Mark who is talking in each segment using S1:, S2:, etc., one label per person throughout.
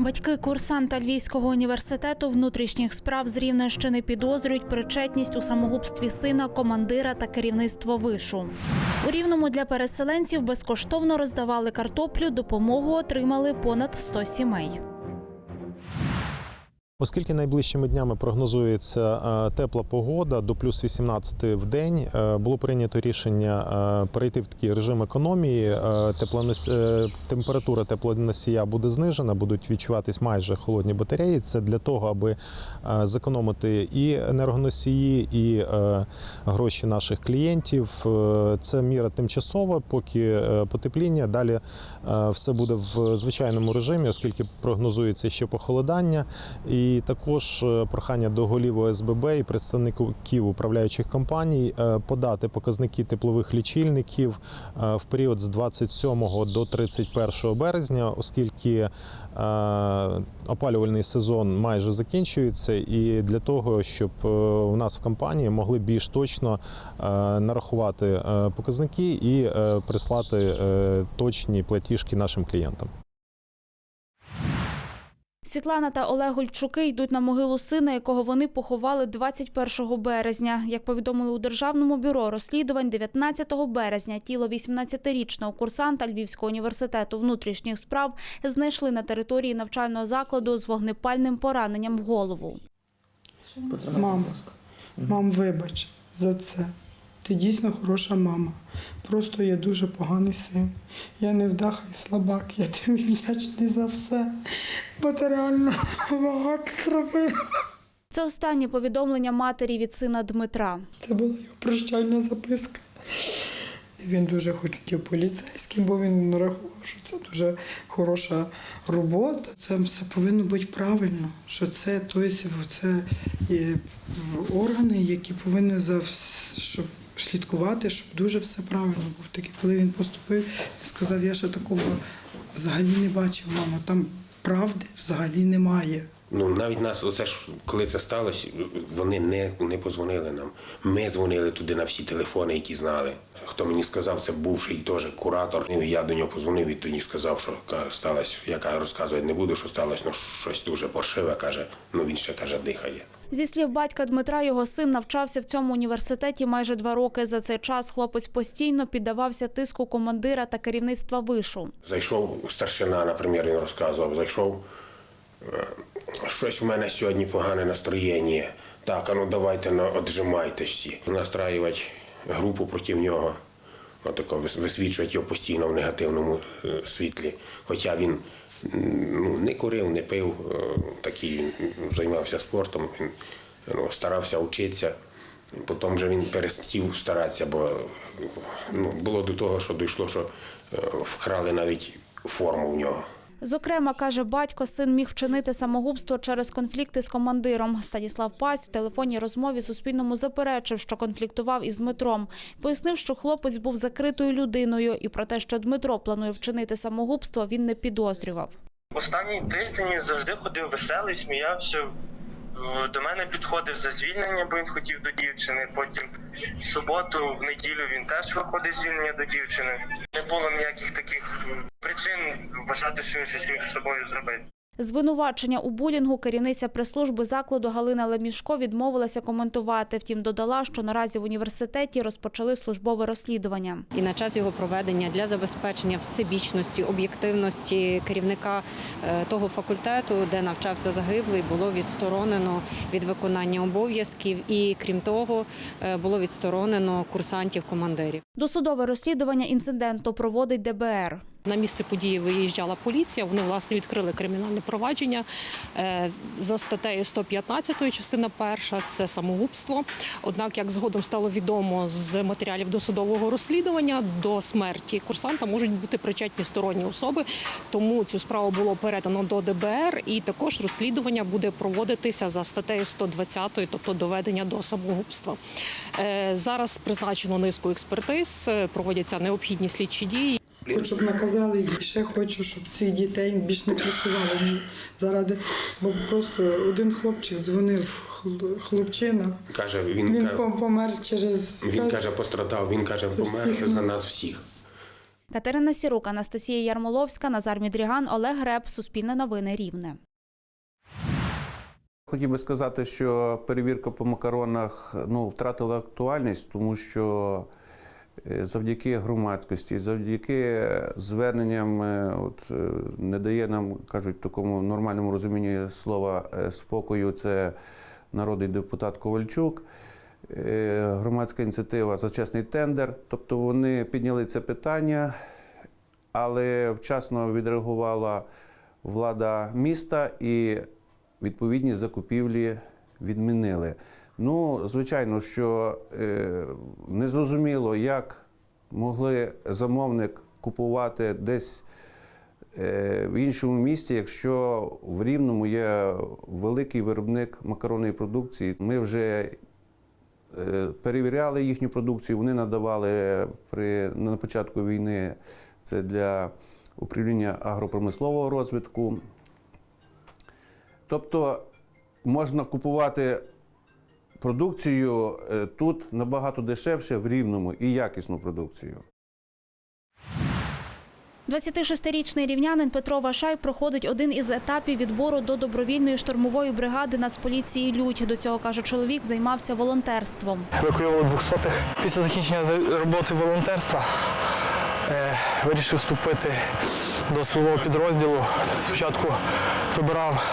S1: Батьки курсанта Львівського університету внутрішніх справ з Рівненщини підозрюють причетність у самогубстві сина, командира та керівництво вишу. У Рівному для переселенців безкоштовно роздавали картоплю. Допомогу отримали понад 100 сімей.
S2: Оскільки найближчими днями прогнозується е, тепла погода до плюс 18 в день, е, було прийнято рішення е, перейти в такий режим економії. Теплонос- Температура теплоносія буде знижена, будуть відчуватись майже холодні батареї. Це для того, аби зекономити і енергоносії, і гроші наших клієнтів. Це міра тимчасова, поки потепління. Далі все буде в звичайному режимі, оскільки прогнозується ще похолодання. І також е, прохання до голів ОСББ і представників управляючих компаній е, подати показники теплових лічильників е, в період з 27 до 31 березня, оскільки опалювальний сезон майже закінчується, і для того, щоб у нас в компанії могли більш точно нарахувати показники і прислати точні платіжки нашим клієнтам.
S1: Світлана та Олег Гольчуки йдуть на могилу сина, якого вони поховали 21 березня. Як повідомили у Державному бюро розслідувань, 19 березня тіло 18-річного курсанта Львівського університету внутрішніх справ знайшли на території навчального закладу з вогнепальним пораненням в голову.
S3: Мам, мам, вибач за це. Ти дійсно хороша мама. Просто я дуже поганий син. Я не вдаха і слабак. Я тобі вдячний за все. Бо ти реально багато зробив.
S1: Це останнє повідомлення матері від сина Дмитра.
S3: Це була його прощальна записка. Він дуже хотів поліцейським, бо він рахував, що це дуже хороша робота. Це все повинно бути правильно. Що це, тобто, це є органи, які повинні за щоб слідкувати, щоб дуже все правильно було. Таке, коли він поступив, він сказав, я ще такого взагалі не бачив, мама. Там правди взагалі немає.
S4: Ну навіть нас, оце ж коли це сталося, вони не, не позвонили нам. Ми дзвонили туди на всі телефони, які знали. Хто мені сказав, це бувший теж куратор. Я до нього позвонив і тоді сказав, що сталося, яка розказувати не буду, що сталося, ну щось дуже паршиве, каже. Ну він ще каже, дихає.
S1: Зі слів батька Дмитра, його син навчався в цьому університеті майже два роки. За цей час хлопець постійно піддавався тиску командира та керівництва вишу.
S4: Зайшов старшина, наприклад, він розказував, зайшов. е, Щось у мене сьогодні погане настроєння. Так, а ну давайте ну, отжимайте всі. Настраювати групу проти нього, отако вис- висвічувати його постійно в негативному е, світлі. Хоча він ну, не курив, не пив, е, такий займався спортом, він ну, старався вчитися. Потім вже він перестів старатися, бо ну, було до того, що дійшло, що е, вкрали навіть форму в нього.
S1: Зокрема, каже батько, син міг вчинити самогубство через конфлікти з командиром. Станіслав Пась в телефонній розмові Суспільному заперечив, що конфліктував із Дмитром. Пояснив, що хлопець був закритою людиною, і про те, що Дмитро планує вчинити самогубство, він не підозрював.
S5: Останній тиждень завжди ходив веселий, сміявся. До мене підходив за звільнення, бо він хотів до дівчини. Потім в суботу, в неділю він теж виходить звільнення до дівчини. Не було ніяких таких причин вважати, що він щось міг з собою зробити.
S1: Звинувачення у булінгу керівниця прес-служби закладу Галина Лемішко відмовилася коментувати. Втім, додала, що наразі в університеті розпочали службове розслідування.
S6: І на час його проведення для забезпечення всебічності, об'єктивності керівника е, того факультету, де навчався загиблий, було відсторонено від виконання обов'язків. І крім того, е, було відсторонено курсантів-командирів.
S1: Досудове розслідування інциденту проводить ДБР.
S7: На місце події виїжджала поліція. Вони власне відкрили кримінальне провадження е, за статтею 115 частина перша це самогубство. Однак, як згодом стало відомо з матеріалів досудового розслідування, до смерті курсанта можуть бути причетні сторонні особи. Тому цю справу було передано до ДБР, і також розслідування буде проводитися за статтею 120, тобто доведення до самогубства. Е, Зараз призначено низку експертиз, е, проводяться необхідні слідчі дії.
S3: Хочу, щоб наказали їх. І ще хочу, щоб цих дітей більш не пресували. Ні, Заради, бо просто один хлопчик дзвонив, хлопчина.
S4: Каже, він,
S3: Він
S4: ка-
S3: пом- помер через
S4: він каже, пострадав, він каже, помер
S3: всіх
S4: за
S3: нас.
S4: всіх.
S1: Катерина Сірук, Анастасія Ярмоловська, Назар Мідріган, Олег Греб. Суспільне новини Рівне.
S8: Хотів би сказати, що перевірка по макаронах ну, втратила актуальність, тому що завдяки громадськості, завдяки зверненням, е, от, е, не дає нам, кажуть, такому нормальному розумінні слова е, спокою, це народний депутат Ковальчук. е, Громадська ініціатива за чесний тендер. Тобто вони підняли це питання, але вчасно відреагувала влада міста і відповідні закупівлі відмінили. Ну, звичайно, що е, незрозуміло, як могли замовник купувати десь е, в іншому місті, якщо в Рівному є великий виробник макаронної продукції. Ми вже е, перевіряли їхню продукцію, вони надавали при, на початку війни це для управління агропромислового розвитку. Тобто можна купувати продукцію е, тут набагато дешевше в рівному і якісну продукцію.
S1: 26-річний рівнянин Петро Вашай проходить один із етапів відбору до добровільної штурмової бригади Нацполіції Людь. До цього каже чоловік, займався волонтерством.
S9: евакуювали двохсотих. Після закінчення роботи волонтерства е, вирішив вступити до силового підрозділу. Спочатку вибирав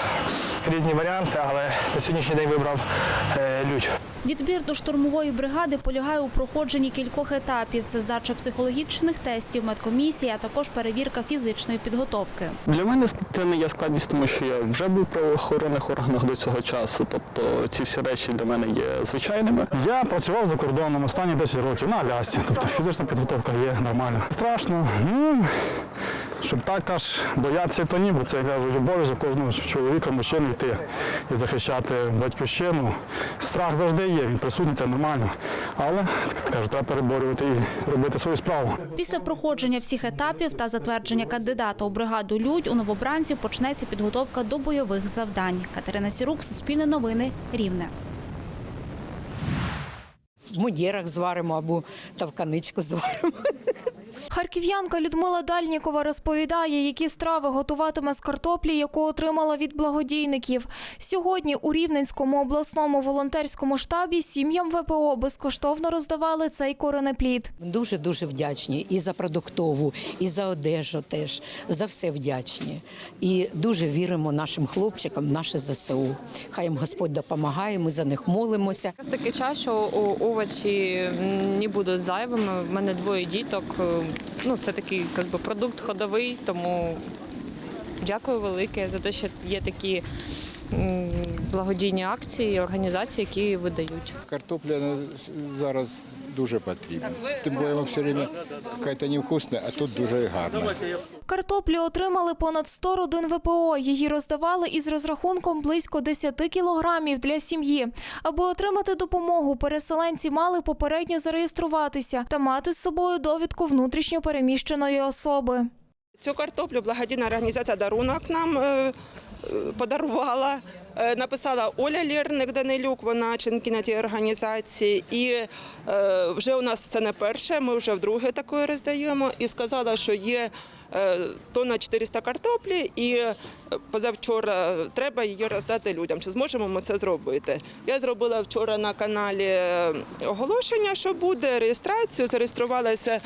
S9: різні варіанти, але на сьогоднішній день вибрав е, лють.
S1: Відбір до штурмової бригади полягає у проходженні кількох етапів. Це здача психологічних тестів, медкомісія, а також перевірка фізичної підготовки.
S9: Для мене це не є складність, тому що я вже був в правоохоронних органах до цього часу. Тобто ці всі речі для мене є звичайними.
S10: Я працював за кордоном останні 10 років на Алясці, тобто фізична підготовка є нормальна. Страшно, ну щоб так аж боятися, то ні, бо це я кажу, обов'язок кожного чоловіка, мужчини йти і захищати батьківщину. Страх завжди є, він присутній, це нормально. Але кажу, треба переборювати і робити свою справу.
S1: Після проходження всіх етапів та затвердження кандидата у бригаду Людь у новобранців почнеться підготовка до бойових завдань. Катерина Сірук, Суспільне новини, Рівне.
S11: в мудєрах зваримо або тавканичку зваримо.
S12: Харків'янка Людмила Дальнікова розповідає, які страви готуватиме з картоплі, яку отримала від благодійників. Сьогодні у Рівненському обласному волонтерському штабі сім'ям ВПО безкоштовно роздавали цей коренеплід.
S11: Дуже дуже вдячні і за продуктову, і за одежу теж за все вдячні. І дуже віримо нашим хлопчикам, в наше ЗСУ. Хай їм Господь допомагає. Ми за них молимося.
S13: Такий час, що овочі не будуть зайвими. У мене двоє діток. Ну, це такий би, продукт ходовий, тому дякую велике за те, що є такі благодійні акції організації, які видають.
S14: Картопля зараз дуже потрібна. Тим вона все время якась невкусна, а тут дуже гарно.
S12: Картоплю отримали понад 100 родин ВПО. Її роздавали із розрахунком близько 10 кілограмів для сім'ї. Аби отримати допомогу, переселенці мали попередньо зареєструватися та мати з собою довідку внутрішньо переміщеної особи.
S15: Цю картоплю благодійна організація Дарунок нам е, подарувала. Е, Написала Оля Лєрник Данилюк, вона членкиня тієї організації. І е, вже у нас це не перше, ми вже вдруге такої роздаємо. І сказала, що є тонна 400 картоплі, і позавчора треба її роздати людям. Чи зможемо ми це зробити? Я зробила вчора на каналі оголошення, що буде реєстрацію. Зареєструвалося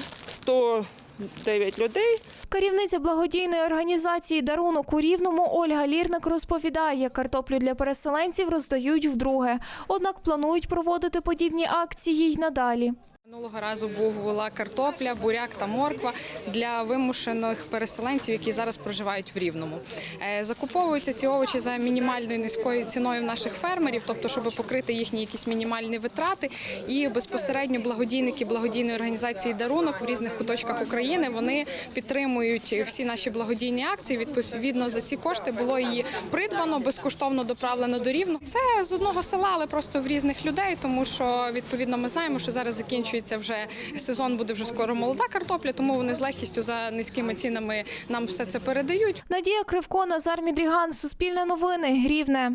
S15: 109 людей.
S12: Керівниця благодійної організації Дарунок у Рівному Ольга Лірник розповідає, картоплю для переселенців роздають вдруге. Однак планують проводити подібні акції й надалі.
S13: Минулого разу була картопля, буряк та морква для вимушених переселенців, які зараз проживають в Рівному. Е, Закуповуються ці овочі за мінімальною низькою ціною в наших фермерів, тобто, щоб покрити їхні якісь мінімальні витрати. І безпосередньо благодійники благодійної організації Дарунок в різних куточках України вони підтримують всі наші благодійні акції. Відповідно за ці кошти було її придбано, безкоштовно доправлено до Рівного. Це з одного села, але просто в різних людей, тому що відповідно ми знаємо, що зараз закінчується вже сезон, буде вже скоро молода картопля, тому вони з легкістю за низькими цінами нам все це передають.
S12: Надія Кривко, Назар Мідріган, Суспільне новини, Рівне.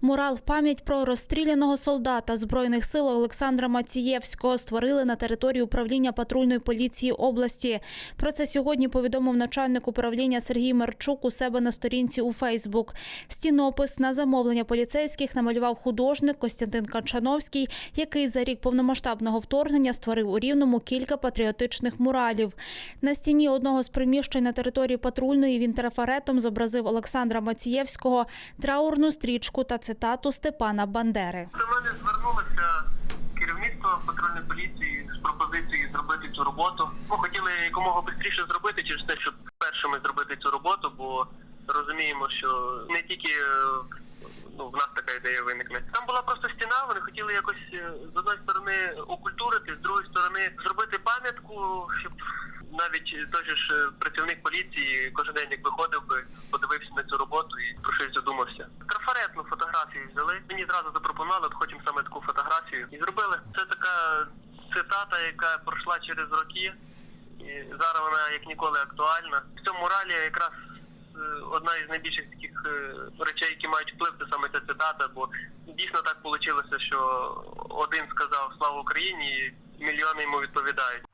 S1: Мурал в пам'ять про розстріляного солдата Збройних сил Олександра Мацієвського створили на території управління патрульної поліції області. Про це сьогодні повідомив начальник управління Сергій Марчук у себе на сторінці у Фейсбук. Стінопис на замовлення поліцейських намалював художник Костянтин Качановський, який за рік повномасштабного вторгнення створив у Рівному кілька патріотичних муралів. На стіні одного з приміщень на території патрульної він трафаретом зобразив Олександра Мацієвського, траурну стрічку та цитату Степана Бандери.
S5: До мене звернулося керівництво патрульної поліції з пропозицією зробити цю роботу. Ми хотіли якомога швидше зробити через те, щоб першими зробити цю роботу, бо розуміємо, що не тільки е, ну, в нас така ідея виникне. Там була просто стіна, вони хотіли якось е, з одної сторони окультурити, з другої сторони зробити пам'ятку, щоб навіть той ж е, працівник поліції кожен день як виходив би, подивився на цю роботу і про щось задумався. Трафаретну фотографію взяли. Мені зразу запропонували, от хочемо саме таку фотографію. І зробили. Це така цитата, яка пройшла через роки. І зараз вона як ніколи актуальна. В цьому муралі якраз е, одна із найбільших таких е, речей, які мають вплив, це саме ця цитата, бо дійсно так вийшло, що один сказав Слава Україні, і мільйони йому відповідають.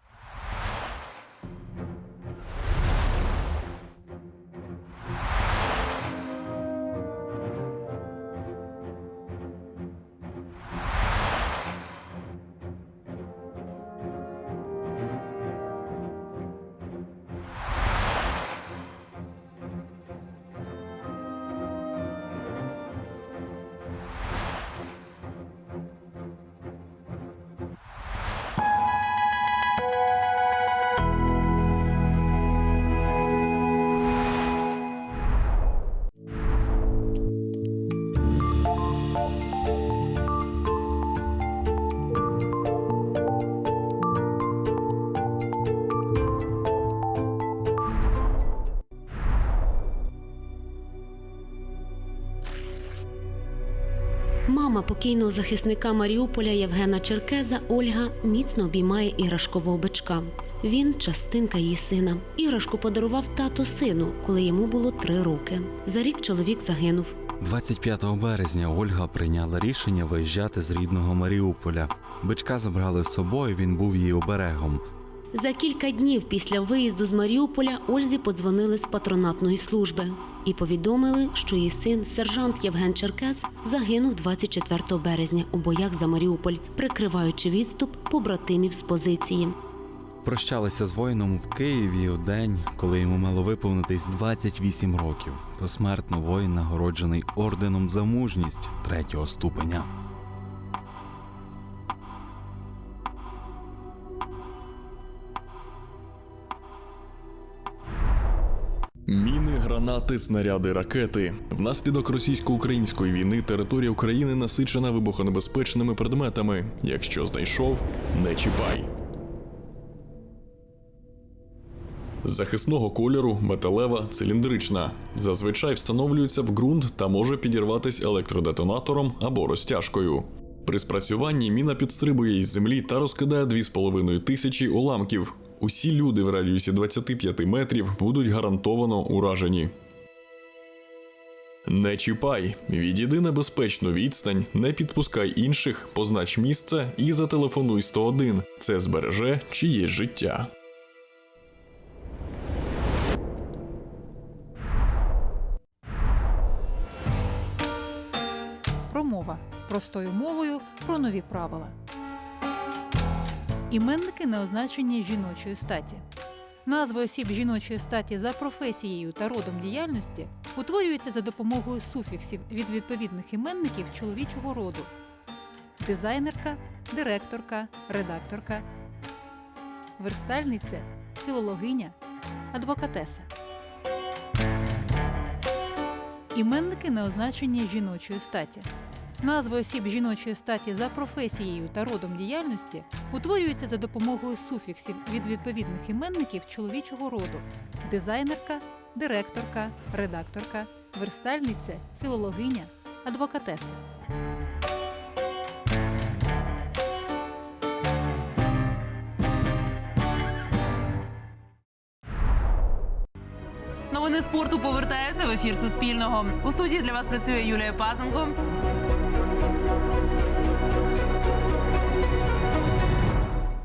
S16: Мама покійного захисника Маріуполя Євгена Черкеза Ольга міцно обіймає іграшкового бичка. Він частинка її сина. Іграшку подарував тато сину, коли йому було три роки. За рік чоловік загинув.
S17: 25 березня Ольга прийняла рішення виїжджати з рідного Маріуполя. Бичка забрали з собою, він був її оберегом.
S16: За кілька днів після виїзду з Маріуполя Ользі подзвонили з патронатної служби і повідомили, що її син, сержант Євген Черкес, загинув 24 березня у боях за Маріуполь, прикриваючи відступ побратимів з позиції.
S17: Прощалися з воїном в Києві у день, коли йому мало виповнитись 28 років. Посмертно воїн нагороджений орденом за мужність третього ступеня.
S18: Гранати, снаряди, ракети. Внаслідок російсько-української війни територія України насичена вибухонебезпечними предметами. Якщо знайшов, не чіпай. Захисного кольору металева циліндрична. Зазвичай встановлюється в ґрунт та може підірватись електродетонатором або розтяжкою. При спрацюванні міна підстрибує із землі та розкидає 2,5 тисячі уламків. Усі люди в радіусі 25 метрів будуть гарантовано уражені. Не чіпай, відійди на безпечну відстань, не підпускай інших, познач місце і зателефонуй 101. Це збереже чиєсь життя.
S19: Промова простою мовою про нові правила. Іменники не означені жіночої статі. Назви осіб жіночої статі за професією та родом діяльності утворюються за допомогою суфіксів від відповідних іменників чоловічого роду: дизайнерка, директорка, редакторка, верстальниця, філологиня, адвокатеса. Іменники не означені жіночої статі. Назви осіб жіночої статі за професією та родом діяльності утворюються за допомогою суфіксів від відповідних іменників чоловічого роду: дизайнерка, директорка, редакторка, верстальниця, філологиня, адвокатеса.
S20: Новини спорту повертаються в ефір Суспільного. У студії для вас працює Юлія Пазенко.